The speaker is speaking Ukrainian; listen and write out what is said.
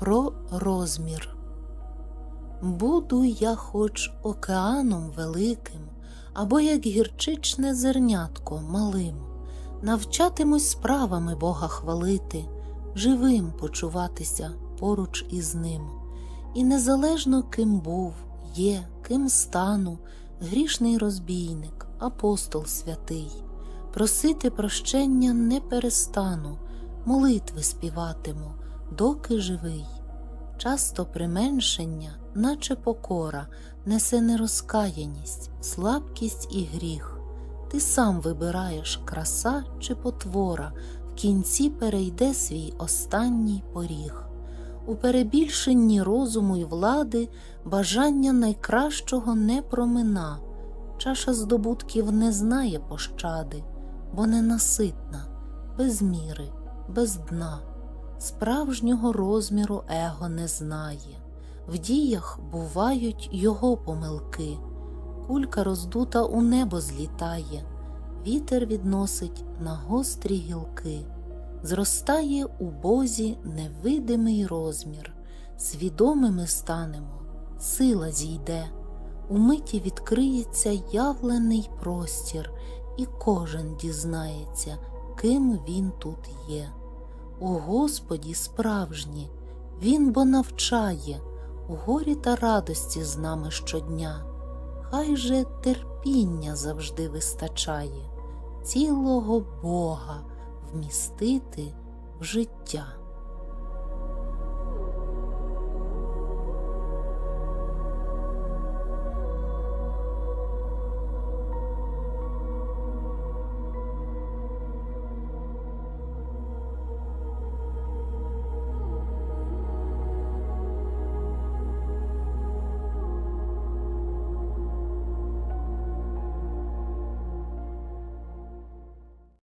Про розмір. Буду я хоч океаном великим, або як гірчичне зернятко малим, навчатимусь справами Бога хвалити, живим почуватися поруч із ним. І незалежно ким був, є, ким стану, грішний розбійник, апостол святий, просити прощення не перестану, молитви співатиму, доки живий. Часто применшення, наче покора, несе нерозкаяність, слабкість і гріх. Ти сам вибираєш краса чи потвора, в кінці перейде свій останній поріг. У перебільшенні розуму й влади бажання найкращого не промина, чаша здобутків не знає пощади, бо ненаситна, без міри, без дна справжнього розміру его не знає, в діях бувають його помилки, кулька роздута у небо злітає, вітер відносить на гострі гілки, зростає у Бозі невидимий розмір, свідомими станемо, сила зійде, у миті відкриється явлений простір, і кожен дізнається, ким він тут є. У Господі справжні, Він бо навчає у горі та радості з нами щодня. Хай же терпіння завжди вистачає, цілого Бога вмістити в життя.